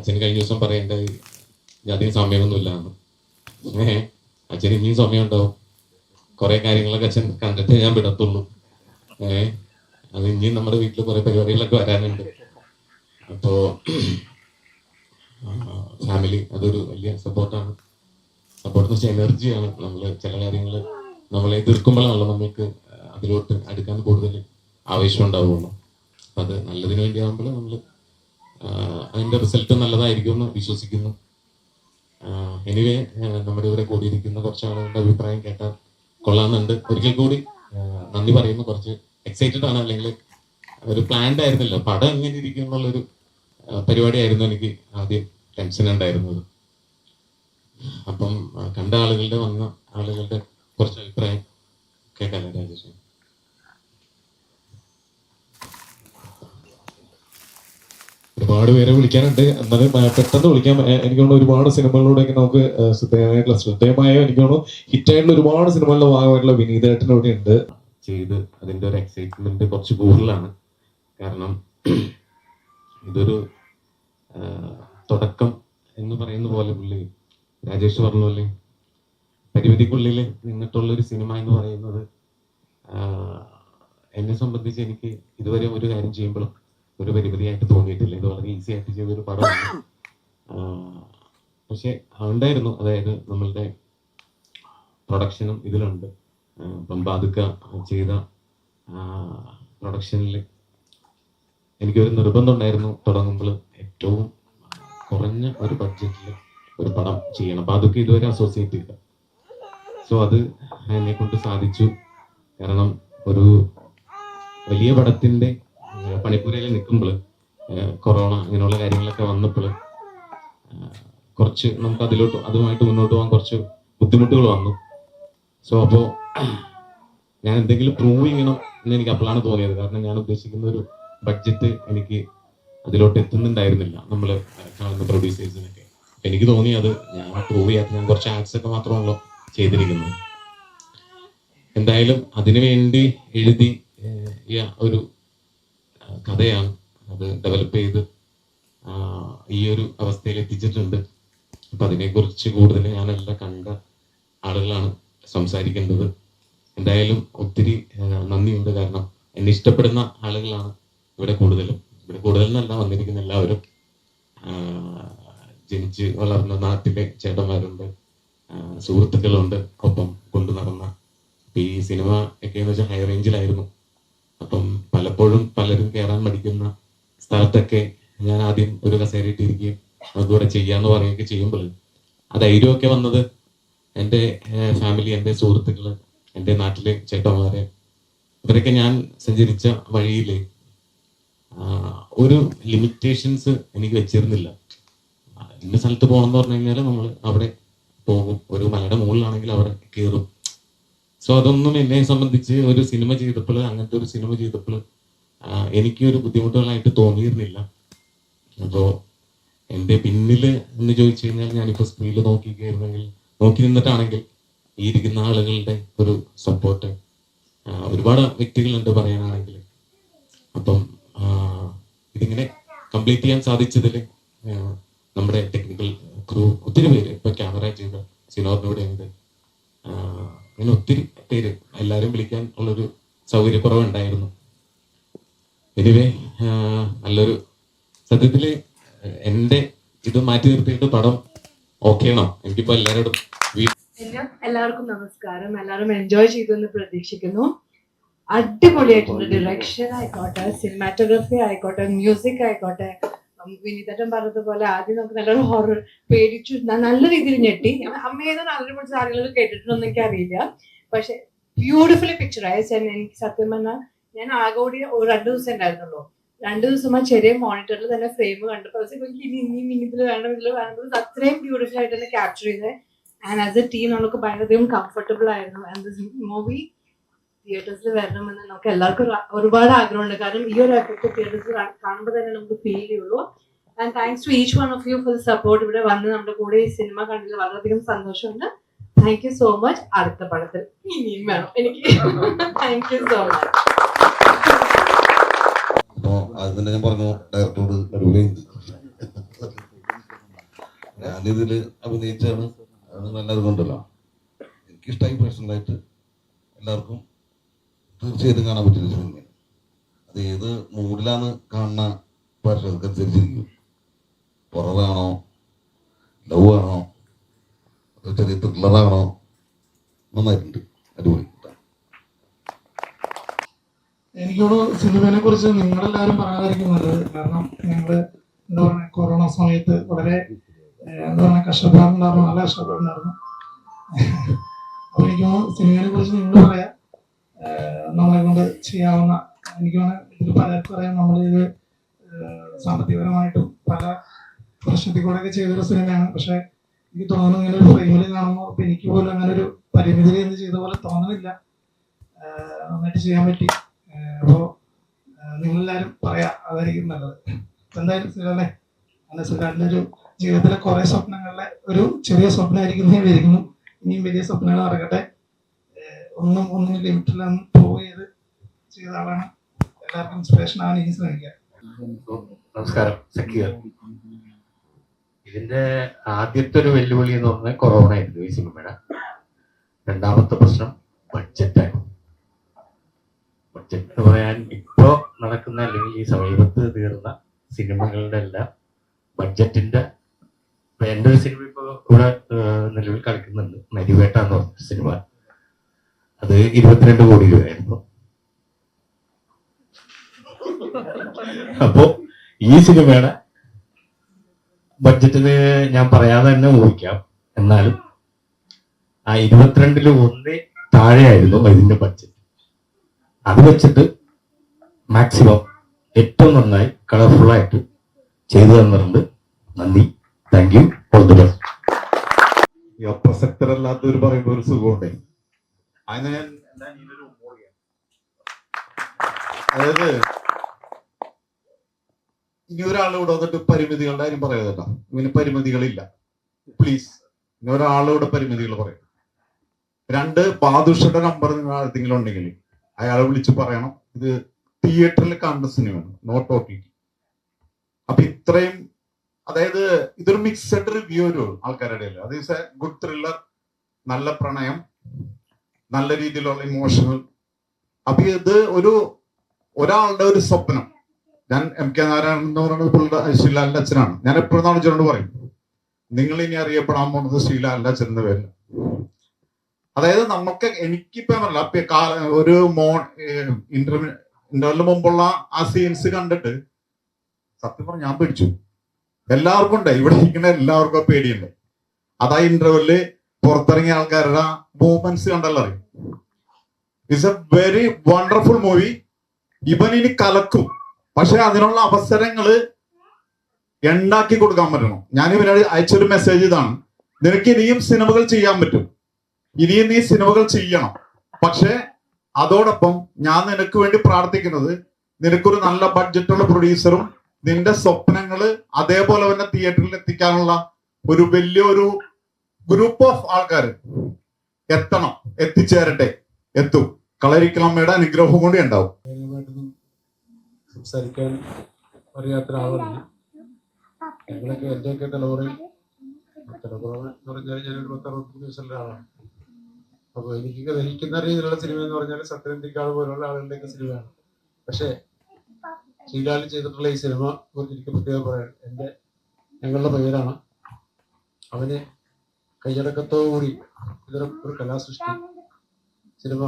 അച്ഛൻ കഴിഞ്ഞ ദിവസം പറയേണ്ടായി "ഇനി അധികം സമയമൊന്നുമില്ല ഏ അച്ഛന് ഇനിയും സമയം ഉണ്ടാവും കുറെ കാര്യങ്ങളൊക്കെ അച്ഛൻ കണ്ടിട്ട് ഞാൻ വിടത്തുള്ളൂ. ഏ അത് ഇനിയും നമ്മുടെ വീട്ടിൽ കുറെ പരിപാടികളൊക്കെ വരാനുണ്ട്. അപ്പോ ഫാമിലി അതൊരു വലിയ സപ്പോർട്ടാണ് സപ്പോർട്ട് എന്ന് വെച്ചാൽ എനർജിയാണ് നമ്മൾ ചില കാര്യങ്ങൾ നമ്മളെ എതിർക്കുമ്പോഴാണല്ലോ നമ്മൾക്ക് അതിലോട്ട് അടുക്കാൻ കൂടുതൽ ആവേശം ഉണ്ടാവുള്ളൂ. അത് നല്ലതിന് വേണ്ടിയാകുമ്പോൾ നമ്മൾ അതിന്റെ റിസൾട്ട് നല്ലതായിരിക്കും എന്ന് വിശ്വസിക്കുന്നു എനിവേ നമ്മുടെ ഇവിടെ കൂടിയിരിക്കുന്ന കുറച്ച് ആളുകളുടെ അഭിപ്രായം കേട്ടാൽ കൊള്ളാമെന്നുണ്ട്. ഒരിക്കൽ കൂടി നന്ദി പറയുന്നു. കുറച്ച് എക്സൈറ്റഡ് ആണ്. അല്ലെങ്കിൽ ഒരു പ്ലാൻഡ് ആയിരുന്നില്ല. പടം എങ്ങനെ ഇരിക്കും എന്നുള്ളൊരു പരിപാടിയായിരുന്നു എനിക്ക് ആദ്യം ടെൻഷൻ ഉണ്ടായിരുന്നത്. അപ്പം കണ്ട ആളുകളുടെ വന്ന ആളുകളുടെ കുറച്ച് അഭിപ്രായം കേൾക്കാല്ലേ രാജേഷ്? ഒരുപാട് പേരെ വിളിക്കാനുണ്ട്. എന്നാലും പെട്ടെന്ന് വിളിക്കാം. എനിക്ക് തോന്നുന്നു ഒരുപാട് സിനിമകളിലൂടെയൊക്കെ നമുക്ക് ശ്രദ്ധേയമായിട്ടുള്ള ശ്രദ്ധേയമായ എനിക്ക് തോന്നുന്നു ഹിറ്റായിട്ടുള്ള ഒരുപാട് സിനിമകളുടെ ഭാഗമായിട്ടുള്ള വിനീതേട്ടൻ ഇവിടെ ഉണ്ട്. ചെയ്ത് അതിന്റെ ഒരു എക്സൈറ്റ്മെന്റ് കുറച്ച് കൂടുതലാണ്. കാരണം ഇതൊരു തുടക്കം എന്ന് പറയുന്ന പോലെ പുള്ളി രാജേഷ് പറഞ്ഞ പോലെ പരിമിതിക്കുള്ളിൽ നിന്നിട്ടുള്ള ഒരു സിനിമ എന്ന് പറയുന്നത് എന്നെ സംബന്ധിച്ച് എനിക്ക് ഇതുവരെ ഒരു കാര്യം ചെയ്യുമ്പോഴും ഒരു പരിമിതിയായിട്ട് തോന്നിയിട്ടില്ല. ഇത് വളരെ ഈസി ആയിട്ട് ചെയ്ത ഒരു പടമാണ് പക്ഷെ ഉണ്ടായിരുന്നു അതായത് നമ്മളുടെ പ്രൊഡക്ഷനും ഇതിലുണ്ട്. ഇപ്പം ബാധുക്ക ചെയ്ത പ്രൊഡക്ഷനിൽ എനിക്കൊരു നിർബന്ധം ഉണ്ടായിരുന്നു തുടങ്ങുമ്പോൾ ഏറ്റവും കുറഞ്ഞ ഒരു ബഡ്ജറ്റിൽ ഒരു പടം ചെയ്യണം. അപ്പം അതൊക്കെ ഇതുവരെ അസോസിയേറ്റ് ചെയ്ത സോ അത് എന്നെ കൊണ്ട് സാധിച്ചു. കാരണം ഒരു വലിയ പടത്തിന്റെ ഏഹ്, പണിപ്പുരയിൽ നിൽക്കുമ്പോൾ കൊറോണ അങ്ങനെയുള്ള കാര്യങ്ങളൊക്കെ വന്നപ്പോൾ കുറച്ച് നമുക്ക് അതിലോട്ട് അതുമായിട്ട് മുന്നോട്ട് പോകാൻ കുറച്ച് ബുദ്ധിമുട്ടുകൾ വന്നു. സോ അപ്പോൾ ഞാൻ എന്തെങ്കിലും പ്രൂവ് ചെയ്യണം എന്ന് എനിക്ക് അപ്പോഴാണ് തോന്നിയത്. കാരണം ഞാൻ ഉദ്ദേശിക്കുന്ന ഒരു ബഡ്ജറ്റ് എനിക്ക് അതിലോട്ട് എത്തുന്നുണ്ടായിരുന്നില്ല നമ്മൾ കാണുന്ന പ്രൊഡ്യൂസേഴ്സിനൊക്കെ. എനിക്ക് തോന്നി അത് ഞാൻ പ്രൂവ് ചെയ്യാത്ത ഞാൻ കുറച്ച് ആക്സ് ഒക്കെ മാത്രമാണല്ലോ ചെയ്തിരിക്കുന്നത്. എന്തായാലും അതിനു വേണ്ടി എഴുതി ഒരു കഥയാണ് അത് ഡെവലപ്പ് ചെയ്ത് ഈ ഒരു അവസ്ഥയിൽ എത്തിച്ചിട്ടുണ്ട്. അപ്പൊ അതിനെക്കുറിച്ച് കൂടുതൽ ഞാനെല്ലാം കണ്ട ആളുകളാണ് സംസാരിക്കേണ്ടത്. എന്തായാലും ഒത്തിരി നന്ദിയുണ്ട്. കാരണം എന്നെ ഇഷ്ടപ്പെടുന്ന ആളുകളാണ് ഇവിടെ കൂടുതലും. ഇവിടെ കൂടുതൽ അല്ല വന്നിരിക്കുന്ന എല്ലാവരും ജനിച്ച് വളർന്ന നാട്ടിലെ ചേട്ടന്മാരുണ്ട് സുഹൃത്തുക്കളുണ്ട്. ഒപ്പം കൊണ്ടു നടന്ന ഈ സിനിമ ഒക്കെ എന്ന് വെച്ചാൽ ഹൈ റേഞ്ചിലായിരുന്നു അപ്പം പലപ്പോഴും പലരും കയറാൻ മടിക്കുന്ന സ്ഥലത്തൊക്കെ ഞാൻ ആദ്യം ഒരു കസേരയിട്ടിരിക്കുകയും അതുകൂടെ ചെയ്യാന്ന് പറയുകയൊക്കെ ചെയ്യുമ്പോൾ ആ ധൈര്യമൊക്കെ വന്നത് എന്റെ ഫാമിലി എന്റെ സുഹൃത്തുക്കൾ എന്റെ നാട്ടിലെ ചേട്ടന്മാരെ. ഇവരൊക്കെ ഞാൻ സഞ്ചരിച്ച വഴിയിൽ ഒരു ലിമിറ്റേഷൻസ് എനിക്ക് വെച്ചിരുന്നില്ല. ഇന്ന സ്ഥലത്ത് പോകണം എന്ന് പറഞ്ഞു കഴിഞ്ഞാൽ നമ്മൾ അവിടെ പോകും. ഒരു മലയുടെ മുകളിലാണെങ്കിൽ അവിടെ കയറും സോ അതൊന്നും എന്നെ സംബന്ധിച്ച് ഒരു സിനിമ ചെയ്തപ്പോൾ അങ്ങനത്തെ ഒരു സിനിമ ചെയ്തപ്പോൾ എനിക്ക് ഒരു ബുദ്ധിമുട്ടുകളായിട്ട് തോന്നിയിരുന്നില്ല. അപ്പോ എന്റെ പിന്നിൽ എന്ന് ചോദിച്ചു കഴിഞ്ഞാൽ ഞാനിപ്പോ സ്ക്രീനിൽ നോക്കി കയറുന്നെങ്കിൽ നോക്കി നിന്നിട്ടാണെങ്കിൽ ഈ ഇരിക്കുന്ന ആളുകളുടെ ഒരു സപ്പോർട്ട് ഒരുപാട് വ്യക്തികളുണ്ട് പറയാനാണെങ്കിൽ. അപ്പം ഇതിങ്ങനെ കംപ്ലീറ്റ് ചെയ്യാൻ സാധിച്ചതിൽ നമ്മുടെ ടെക്നിക്കൽ ക്രൂ ഒത്തിരി പേര് ഇപ്പൊ ക്യാമറ ചെയ്ത സിനോറിനോട് ഉണ്ട് അങ്ങനെ ഒത്തിരി പേര് എല്ലാവരും വിളിക്കാൻ ഉള്ളൊരു സൗകര്യക്കുറവുണ്ടായിരുന്നു. എനിവേ നല്ലൊരു സത്യത്തിൽ എന്റെ ഇത് മാറ്റി നിർത്തിയിട്ട് പടം ഓക്കെ ആണോ? എനിക്കിപ്പോ എല്ലാവരോടും എല്ലാവർക്കും നമസ്കാരം. എല്ലാവരും എൻജോയ് ചെയ്തു എന്ന് പ്രതീക്ഷിക്കുന്നു. അടിപൊളിയായിട്ടുണ്ട്. ഡിറക്ഷൻ ആയിക്കോട്ടെ സിനിമാറ്റോഗ്രഫി ആയിക്കോട്ടെ മ്യൂസിക് ആയിക്കോട്ടെ വിനീതട്ടൻ പറഞ്ഞതുപോലെ ആദ്യം നമുക്ക് നല്ലൊരു ഹൊറർ പേടിച്ചു. നല്ല രീതിയിൽ ഞെട്ടി. അമ്മേതോ നല്ലൊരു മണിച്ച് ആരെങ്കിലും കേട്ടിട്ടുണ്ടോ എനിക്ക് അറിയില്ല. പക്ഷെ ബ്യൂട്ടിഫുള്ളി പിക്ചറൈസ് എനിക്ക് സത്യം പറഞ്ഞാൽ ഞാൻ ആകെ കൂടി രണ്ട് ദിവസം ഉണ്ടായിരുന്നുള്ളൂ. രണ്ട് ദിവസം ആ ചെറിയ മോണിറ്ററിൽ തന്നെ ഫ്രെയിം കണ്ടപ്പോൾ ഇനി ഇനി ഇതിൽ വേണം ഇതിൽ വേണം. അത്രയും ബ്യൂട്ടിഫുൾ ആയിട്ട് തന്നെ ക്യാപ്ചർ ചെയ്തത് ആൻഡ് ആസ് എ ടീം നമുക്ക് ഭയങ്കരധികം കംഫർട്ടബിൾ ആയിരുന്നു. ആൻഡ് ദിസ് മൂവി തിയേറ്റേഴ്സിൽ വരണമെന്ന് നമുക്ക് എല്ലാവർക്കും ഒരു- ഒരുപാട് ആഗ്രഹമുണ്ട്. കാരണം ഈ ഒരു എഫക്ട് തിയേറ്റേഴ്സിൽ കാണുമ്പോൾ തന്നെ നമുക്ക് ഫീൽ ചെയ്യുള്ളൂ. And thanks to each one of you full support ഇവിടെ വന്ന് നമ്മുടെ കൂടെ ഈ സിനിമ കണ്ടതിൽ വളരെയധികം സന്തോഷമുണ്ട്. താങ്ക് യു സോ മച്ച് അടുത്ത പടത്തിൽ ഇനിയും വേണം. എനിക്ക് താങ്ക് യു സോ മച്ച് അത് ഞാൻ പറഞ്ഞു. അഭിനയിച്ചാണ്. നല്ലത് കൊണ്ടല്ലോ എനിക്കിഷ്ടമായി പേഴ്സണലായിട്ട് എല്ലാവർക്കും തീർച്ചയായിട്ടും കാണാൻ പറ്റില്ല സിനിമ അത് ഏത് മൂഡിലാണ് കാണുന്ന പ്രേക്ഷകർക്കനുസരിച്ചിരിക്കും ഹൊററാണോ ലവ് ആണോ അതോ ചെറിയ ത്രില്ലറാണോ നന്നായിട്ടുണ്ട്. അടിപൊളി. എനിക്കോട് സിനിമയെ കുറിച്ച് നിങ്ങളെല്ലാവരും പറയാതിരിക്കുന്നത് കാരണം ഞങ്ങൾ എന്താ പറയുക കൊറോണ സമയത്ത് വളരെ എന്താ പറയുക കഷ്ടപ്പാടുണ്ടായിരുന്നു നല്ല കഷ്ടപ്പാടുണ്ടായിരുന്നു അപ്പൊ എനിക്ക് സിനിമയെ കുറിച്ച് നിങ്ങൾ പറയാ. നമ്മളെ കൊണ്ട് ചെയ്യാവുന്ന എനിക്ക് വേണമെങ്കിൽ ഇതിൽ പലർക്കും പറയാം നമ്മളിത് സാമ്പത്തികപരമായിട്ടും പല പ്രശ്നത്തിൽ കൂടെയൊക്കെ ചെയ്തൊരു സിനിമയാണ്. പക്ഷെ എനിക്ക് തോന്നുന്നു ഇങ്ങനെ ഒരു ഫ്രെയിമിൽ കാണുമ്പോൾ അപ്പൊ എനിക്ക് പോലും അങ്ങനെ ഒരു പരിമിതി എന്ന് ചെയ്ത പോലെ തോന്നുന്നില്ല. നന്നായിട്ട് ചെയ്യാൻ പറ്റി. അപ്പോ നിങ്ങളെല്ലാരും പറയാ അതായിരിക്കും നല്ലത്. എന്തായാലും സുഖല്ലേ അല്ല? സുഖാന്റെ ഒരു ജീവിതത്തിലെ കുറെ സ്വപ്നങ്ങളിലെ ഒരു ചെറിയ സ്വപ്നമായിരിക്കും ഞാൻ വിചാരിക്കുന്നു ഇനിയും വലിയ സ്വപ്നങ്ങൾ നടക്കട്ടെ. ഒന്നും ഒന്നിനും ലിമിറ്റിലൊന്നും പ്രൂവ് ചെയ്ത് ചെയ്ത ആളാണ്. എല്ലാവർക്കും ഇൻസ്പിറേഷൻ ആണ് ഇനി ശ്രമിക്കുക നമസ്കാരം. ഇതിന്റെ ആദ്യത്തെ ഒരു വെല്ലുവിളി എന്ന് പറഞ്ഞാൽ കൊറോണ ആയിരുന്നു ഈ സിനിമയുടെ. രണ്ടാമത്തെ പ്രശ്നം ബഡ്ജറ്റായിരുന്നു ബഡ്ജറ്റ് എന്ന് പറയാൻ ഇപ്പോ നടക്കുന്ന അല്ലെങ്കിൽ ഈ സമീപത്ത് തീർന്ന സിനിമകളുടെ എല്ലാം ബഡ്ജറ്റിന്റെ എന്റെ ഒരു സിനിമ ഇപ്പൊ ഇവിടെ ഏഹ്, നിലവിൽ കളിക്കുന്നുണ്ട് നരിവേട്ട എന്ന് പറഞ്ഞ സിനിമ അത് ഇരുപത്തിരണ്ട് കോടി രൂപയായിരുന്നു. അപ്പോ ഈ സിനിമയുടെ ബഡ്ജറ്റിന് ഞാൻ പറയാതെ തന്നെ ഊഹിക്കാം. എന്നാലും ആ ഇരുപത്തിരണ്ടിൽ ഒന്ന് താഴെയായിരുന്നു ഇതിന്റെ ബഡ്ജറ്റ്. അത് വെച്ചിട്ട് മാക്സിമം ഏറ്റവും നന്നായി കളർഫുൾ ആയിട്ട് ചെയ്തു തന്നിട്ടുണ്ട്. നന്ദി. താങ്ക് യു അപ്രസക്തരല്ലാത്തവർ പറയുമ്പോൾ ഒരു സുഖമുണ്ടേ? അങ്ങനെ അതായത് ഇനി ഒരാൾ ഇവിടെ വന്നിട്ട് പരിമിതികളുടെ കാര്യം പറയാതല്ല ഇവന് പരിമിതികളില്ല. പ്ലീസ് ഇനി ഒരാളിവിടെ പരിമിതികൾ പറയും. രണ്ട് ബാദുഷയുടെ നമ്പർ നിങ്ങൾ ഉണ്ടെങ്കിൽ അയാളെ വിളിച്ച് പറയണം. ഇത് തിയേറ്ററിൽ കാണുന്ന സിനിമയാണ്. നോട്ട് ഓ അപ്പൊ ഇത്രയും അതായത് ഇതൊരു മിക്സഡ് റിവ്യൂ ഒരു ആൾക്കാരുടെ അത് ഗുഡ് ത്രില്ലർ നല്ല പ്രണയം നല്ല രീതിയിലുള്ള ഇമോഷണൽ അപ്പൊ ഇത് ഒരു ഒരാളുടെ ഒരു സ്വപ്നം. ഞാൻ എം കെ നാരായണൻ എന്ന് പറയുന്നത് പുള്ളിയുടെ ശ്രീലാലിന്റെ അച്ഛനാണ്. ഞാൻ എപ്പോഴും നാണിച്ചോണ്ട് പറയും നിങ്ങൾ ഇനി അറിയപ്പെടാൻ പോകുന്നത് ശ്രീലാലിന്റെ അച്ഛന്റെ പേരില്ല അതായത് നമുക്ക് എനിക്കിപ്പോ ഒരു മോൺ ഇന്റർവ്യൂ മുമ്പുള്ള ആ സീൻസ് കണ്ടിട്ട് സത്യം പറഞ്ഞ ഞാൻ പേടിച്ചു. എല്ലാവർക്കും ഉണ്ട് ഇവിടെ ഇരിക്കുന്ന എല്ലാവർക്കും പേടിയുണ്ട്. അതാ ഇന്റർവെല്ല് പുറത്തിറങ്ങിയ ആൾക്കാരുടെ മൂവ്മെന്റ്സ് കണ്ടല്ലോ അറിയും? It's a very wonderful movie ഇവൻ ഇനി കലക്കും. പക്ഷെ അതിനുള്ള അവസരങ്ങൾ ഉണ്ടാക്കി കൊടുക്കാൻ പറ്റണം? ഞാൻ ഇവനോട് അയച്ചൊരു മെസ്സേജ് ഇതാണ്. നിനക്ക് ഇനിയും സിനിമകൾ ചെയ്യാൻ പറ്റും. ഇനിയും നീ സിനിമകൾ ചെയ്യണം. പക്ഷെ അതോടൊപ്പം ഞാൻ നിനക്ക് വേണ്ടി പ്രാർത്ഥിക്കുന്നത് നിനക്കൊരു നല്ല ബഡ്ജറ്റുള്ള പ്രൊഡ്യൂസറും നിന്റെ സ്വപ്നങ്ങൾ അതേപോലെ തന്നെ തിയേറ്ററിൽ എത്തിക്കാനുള്ള ഒരു വലിയൊരു ഗ്രൂപ്പ് ഓഫ് ആൾക്കാർ എത്തണം എത്തിച്ചേരട്ടെ എത്തും. കളരിക്കളമ്മയുടെ അനുഗ്രഹം കൂടി ഉണ്ടാവും. സംസാരിക്കാൻ അറിയാത്ത ഒരാളാണ് ഞങ്ങളൊക്കെ എന്റെയൊക്കെ തലമുറയിൽ തലമുറ എന്ന് പറഞ്ഞാൽ ഞാനൊരു പത്ത് അറുപത്തഞ്ച് വയസ്സുള്ള ആളാണ് അപ്പോൾ എനിക്ക് ഗ്രഹിക്കുന്ന രീതിയിലുള്ള സിനിമ എന്ന് പറഞ്ഞാൽ സത്യനന്ദിക്കാട് പോലുള്ള ആളുകളുടെയൊക്കെ സിനിമയാണ്. പക്ഷേ ശ്രീലാലി ചെയ്തിട്ടുള്ള ഈ സിനിമ കുറിച്ച് എനിക്ക് പ്രത്യേകം പറയാൻ എന്റെ ഞങ്ങളുടെ പേരാണ് അവന് കൈയടക്കത്തോടുകൂടി ഇതൊരു ഒരു കലാസൃഷ്ടി. സിനിമ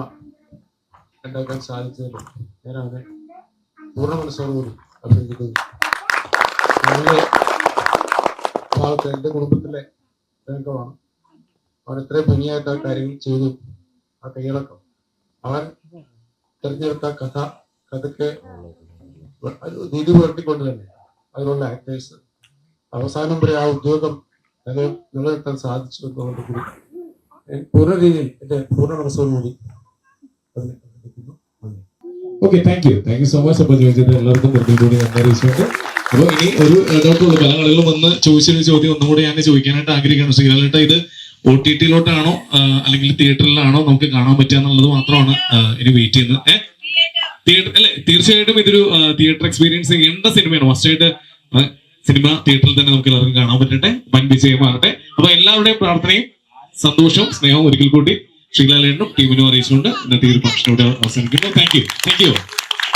ഉണ്ടാക്കാൻ സാധിച്ചതിൽ അവനെ പൂർണ മനസ്സോടുകൂടി അഭിനന്ദിക്കുന്നു. ഞങ്ങളുടെ ഭാഗത്ത് എന്റെ കുടുംബത്തിലെ രംഗമാണ് അവൻ ഇത്രയും ഭംഗിയായിട്ട് ആ കാര്യങ്ങൾ ചെയ്തു. ആ കൈയടക്കം അവൻ തിരഞ്ഞെടുത്ത കഥ കഥയ്ക്ക് നീതി പുലർത്തിക്കൊണ്ട് തന്നെ. അതിലുള്ള ആക്ടേഴ്സ് അവസാനം വരെ ആ ഉദ്യോഗം നില നിലനിർത്താൻ സാധിച്ചു എന്നുള്ളത് കൂടി പൂർണ രീതിയിൽ എന്റെ പൂർണ മനസ്സോടുകൂടി കൂടി okay thank you thank you so much അപ്പൊ ചോദിച്ചത് എല്ലാവർക്കും ഒരിക്കൽ കൂടി നന്ദി അറിയിച്ചുകൊണ്ട്. അപ്പൊ ഇനി ഒരു ഡൗട്ടുള്ളൂ പല ആളുകളും വന്ന് ചോദിച്ചൊരു ചോദ്യം ഒന്നും കൂടി ഞാൻ ചോദിക്കാനായിട്ട് ആഗ്രഹിക്കുന്നു. ശ്രീലാലേട്ട ഇത് ഒ ടി ടിയിലോട്ടാണോ അല്ലെങ്കിൽ തിയേറ്ററിലാണോ നമുക്ക് കാണാൻ പറ്റുക എന്നുള്ളത് മാത്രമാണ് ഇനി വെയിറ്റ് ചെയ്യുന്നത്. ഏഹ് തിയേറ്റർ. അല്ലെ? തീർച്ചയായിട്ടും ഇതൊരു തിയേറ്റർ എക്സ്പീരിയൻസ് ചെയ്യേണ്ട സിനിമയാണ്. ഫസ്റ്റ് ആയിട്ട് സിനിമ തിയേറ്ററിൽ തന്നെ നമുക്ക് എല്ലാവർക്കും കാണാൻ പറ്റട്ടെ. വൻ വിജയമാകട്ടെ. അപ്പൊ എല്ലാവരുടെയും പ്രാർത്ഥനയും സന്തോഷവും സ്നേഹവും ഒരിക്കൽ കൂടി ശ്രീലാലേണ്ടും ടീമിനും അറിയിച്ചുകൊണ്ട് ഇന്നത്തെ ഒരു ഫംഗ്ഷൻ ഇവിടെ അവസാനിക്കുന്നു. Thank you thank U